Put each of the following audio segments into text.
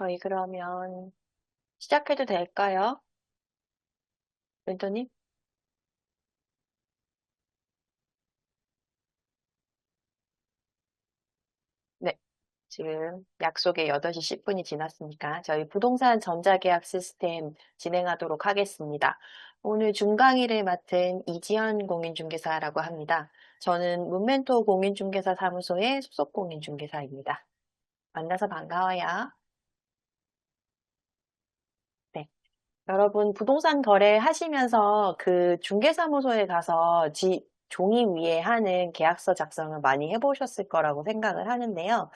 저희 그러면 시작해도 될까요? 멘토님? 네. 지금 약속에 8시 10분이 지났으니까 저희 부동산 전자계약 시스템 진행하도록 하겠습니다. 오늘 중강의를 맡은 이지연 공인중개사라고 합니다. 저는 문멘토 공인중개사 사무소의 소속 공인중개사입니다. 만나서 반가워요. 네. 여러분 부동산 거래 하시면서 그 중개사무소에 가서 지, 종이 위에 하는 계약서 작성을 많이 해보셨을 거라고 생각을 하는데요.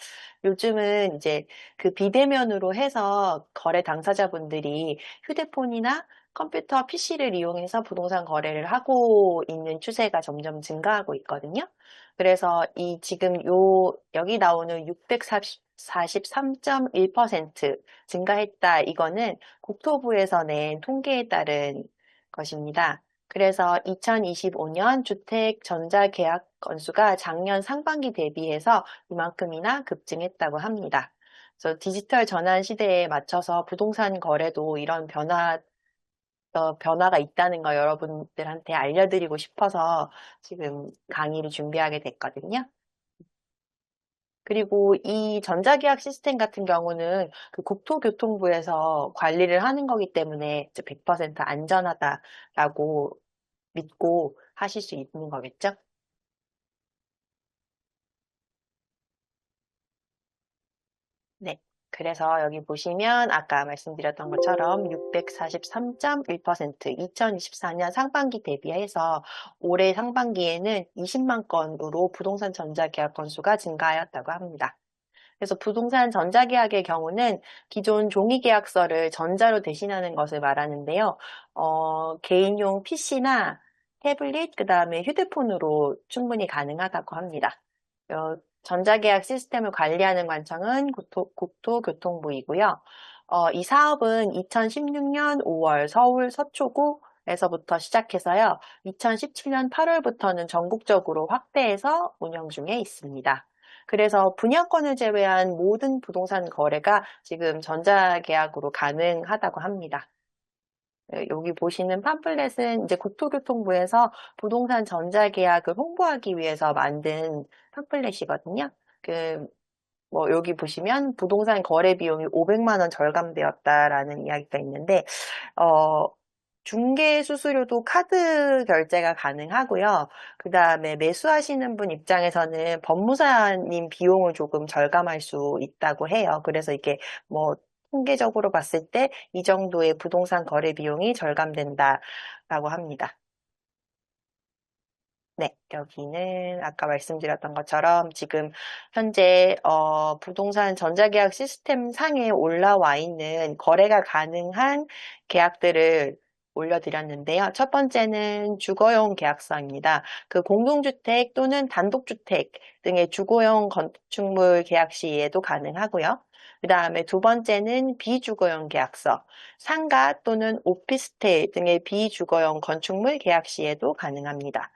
요즘은 이제 그 비대면으로 해서 거래 당사자분들이 휴대폰이나 컴퓨터, PC를 이용해서 부동산 거래를 하고 있는 추세가 점점 증가하고 있거든요. 그래서 이 지금 요 여기 나오는 643.1% 증가했다. 이거는 국토부에서 낸 통계에 따른 것입니다. 그래서 2025년 주택 전자 계약 건수가 작년 상반기 대비해서 이만큼이나 급증했다고 합니다. 그래서 디지털 전환 시대에 맞춰서 부동산 거래도 이런 변화, 어, 변화가 있다는 거 여러분들한테 알려드리고 싶어서 지금 강의를 준비하게 됐거든요. 그리고 이 전자계약 시스템 같은 경우는 그 국토교통부에서 관리를 하는 거기 때문에 100% 안전하다라고 믿고 하실 수 있는 거겠죠? 그래서 여기 보시면 아까 말씀드렸던 것처럼 643.1% 2024년 상반기 대비해서 올해 상반기에는 20만 건으로 부동산 전자계약 건수가 증가하였다고 합니다. 그래서 부동산 전자계약의 경우는 기존 종이계약서를 전자로 대신하는 것을 말하는데요. 어, 개인용 PC나 태블릿, 그 다음에 휴대폰으로 충분히 가능하다고 합니다. 어, 전자계약 시스템을 관리하는 관청은 국토, 교통부이고요 어, 이 사업은 2016년 5월 서울 서초구 에서부터 시작해서요. 2017년 8월부터는 전국적으로 확대해서 운영 중에 있습니다. 그래서 분양권을 제외한 모든 부동산 거래가 지금 전자계약으로 가능하다고 합니다. 네, 여기 보시는 팜플렛은 이제 국토교통부에서 부동산 전자계약을 홍보하기 위해서 만든 팜플렛이거든요. 그, 뭐, 여기 보시면 부동산 거래 비용이 500만원 절감되었다라는 이야기가 있는데, 어, 중개 수수료도 카드 결제가 가능하고요. 그 다음에 매수하시는 분 입장에서는 법무사님 비용을 조금 절감할 수 있다고 해요. 그래서 이게 뭐 통계적으로 봤을 때 이 정도의 부동산 거래 비용이 절감된다라고 합니다. 네, 여기는 아까 말씀드렸던 것처럼 지금 현재 어, 부동산 전자계약 시스템 상에 올라와 있는 거래가 가능한 계약들을 올려드렸는데요. 첫 번째는 주거용 계약서입니다. 그 공동주택 또는 단독주택 등의 주거용 건축물 계약 시에도 가능하고요. 그 다음에 두 번째는 비주거용 계약서, 상가 또는 오피스텔 등의 비주거용 건축물 계약 시에도 가능합니다.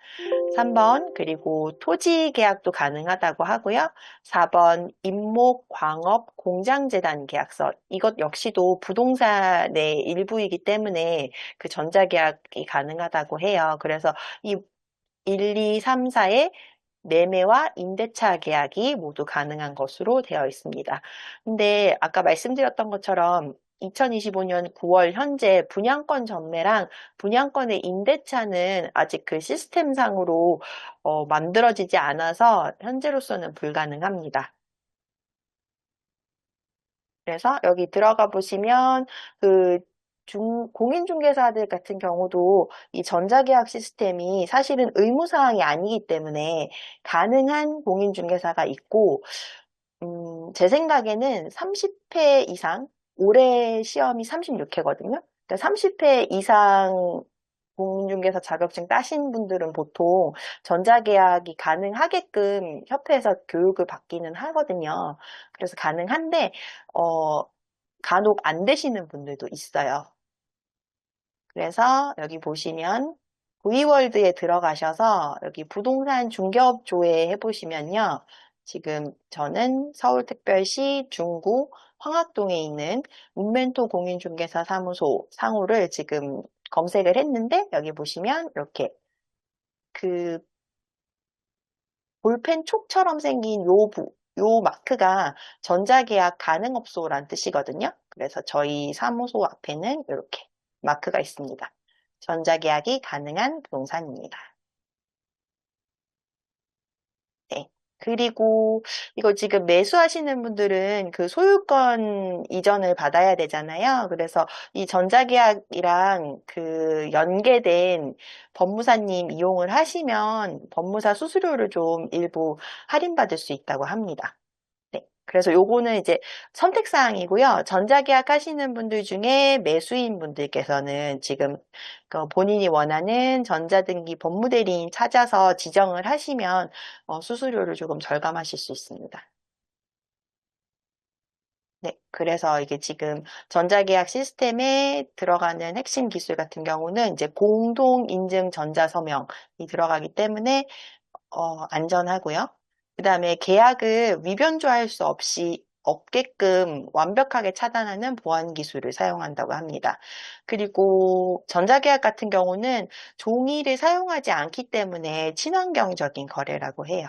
3번 그리고 토지 계약도 가능하다고 하고요. 4번 임목, 광업, 공장재단 계약서 이것 역시도 부동산의 일부이기 때문에 그 전자계약이 가능하다고 해요. 그래서 이 1, 2, 3, 4의 매매와 임대차 계약이 모두 가능한 것으로 되어 있습니다. 근데 아까 말씀드렸던 것처럼 2025년 9월 현재 분양권 전매랑 분양권의 임대차는 아직 그 시스템상으로 어, 만들어지지 않아서 현재로서는 불가능합니다. 그래서 여기 들어가 보시면 그 중, 공인중개사들 같은 경우도 이 전자계약 시스템이 사실은 의무사항이 아니기 때문에 가능한 공인중개사가 있고, 음, 제 생각에는 30회 이상, 올해 시험이 36회거든요. 그러니까 30회 이상 공인중개사 자격증 따신 분들은 보통 전자계약이 가능하게끔 협회에서 교육을 받기는 하거든요. 그래서 가능한데, 어, 간혹 안 되시는 분들도 있어요. 그래서 여기 보시면 V월드에 들어가셔서 여기 부동산 중개업 조회 해보시면요. 지금 저는 서울특별시 중구 황학동에 있는 문멘토 공인중개사 사무소 상호를 지금 검색을 했는데 여기 보시면 이렇게 그 볼펜 촉처럼 생긴 요, 부, 요 마크가 전자계약 가능업소란 뜻이거든요. 그래서 저희 사무소 앞에는 이렇게 마크가 있습니다. 전자계약이 가능한 부동산입니다. 네. 그리고 이거 지금 매수하시는 분들은 그 소유권 이전을 받아야 되잖아요. 그래서 이 전자계약이랑 그 연계된 법무사님 이용을 하시면 법무사 수수료를 좀 일부 할인받을 수 있다고 합니다. 그래서 요거는 이제 선택사항이고요. 전자계약 하시는 분들 중에 매수인 분들께서는 지금 그 본인이 원하는 전자등기 법무대리인 찾아서 지정을 하시면 어, 수수료를 조금 절감하실 수 있습니다. 네, 그래서 이게 지금 전자계약 시스템에 들어가는 핵심 기술 같은 경우는 이제 공동인증 전자서명이 들어가기 때문에 어, 안전하고요. 그 다음에 계약을 위변조할 수 없이 없게끔 완벽하게 차단하는 보안 기술을 사용한다고 합니다. 그리고 전자계약 같은 경우는 종이를 사용하지 않기 때문에 친환경적인 거래라고 해요.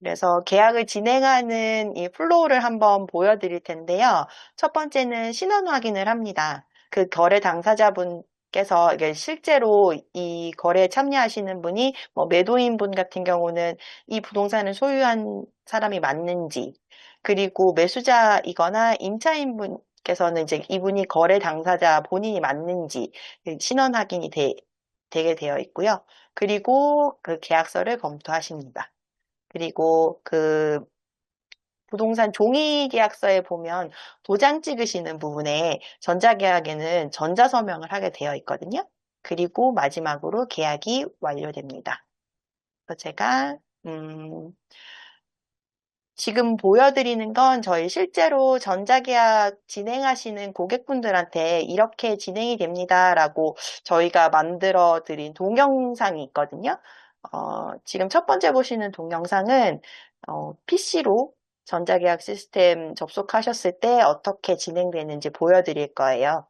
그래서 계약을 진행하는 이 플로우를 한번 보여드릴 텐데요. 첫 번째는 신원 확인을 합니다. 그 거래 당사자분 께서 이게 실제로 이 거래에 참여하시는 분이 뭐 매도인 분 같은 경우는 이 부동산을 소유한 사람이 맞는지 그리고 매수자이거나 임차인 분께서는 이제 이분이 거래 당사자 본인이 맞는지 신원 확인이 되, 되게 되어 있고요. 그리고 그 계약서를 검토하십니다. 그리고 그 부동산 종이 계약서에 보면 도장 찍으시는 부분에 전자계약에는 전자서명을 하게 되어 있거든요. 그리고 마지막으로 계약이 완료됩니다. 그래서 제가 음, 지금 보여드리는 건 저희 실제로 전자계약 진행하시는 고객분들한테 이렇게 진행이 됩니다 라고 저희가 만들어 드린 동영상이 있거든요. 어, 지금 첫 번째 보시는 동영상은 어, PC로 전자계약 시스템 접속하셨을 때 어떻게 진행되는지 보여드릴 거예요.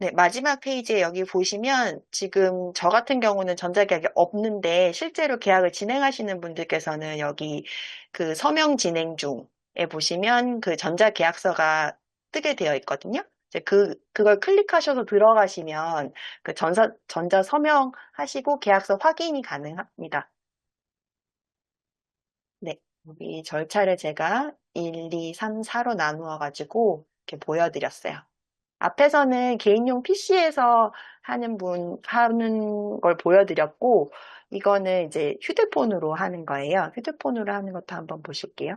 네, 마지막 페이지에 여기 보시면 지금 저 같은 경우는 전자계약이 없는데 실제로 계약을 진행하시는 분들께서는 여기 그 서명 진행 중에 보시면 그 전자계약서가 뜨게 되어 있거든요. 이제 그, 그걸 클릭하셔서 들어가시면 그 전사, 전자 서명하시고 계약서 확인이 가능합니다. 네, 여기 절차를 제가 1, 2, 3, 4로 나누어 가지고 이렇게 보여드렸어요. 앞에서는 개인용 PC에서 하는 분, 하는 걸 보여드렸고, 이거는 이제 휴대폰으로 하는 거예요. 휴대폰으로 하는 것도 한번 보실게요.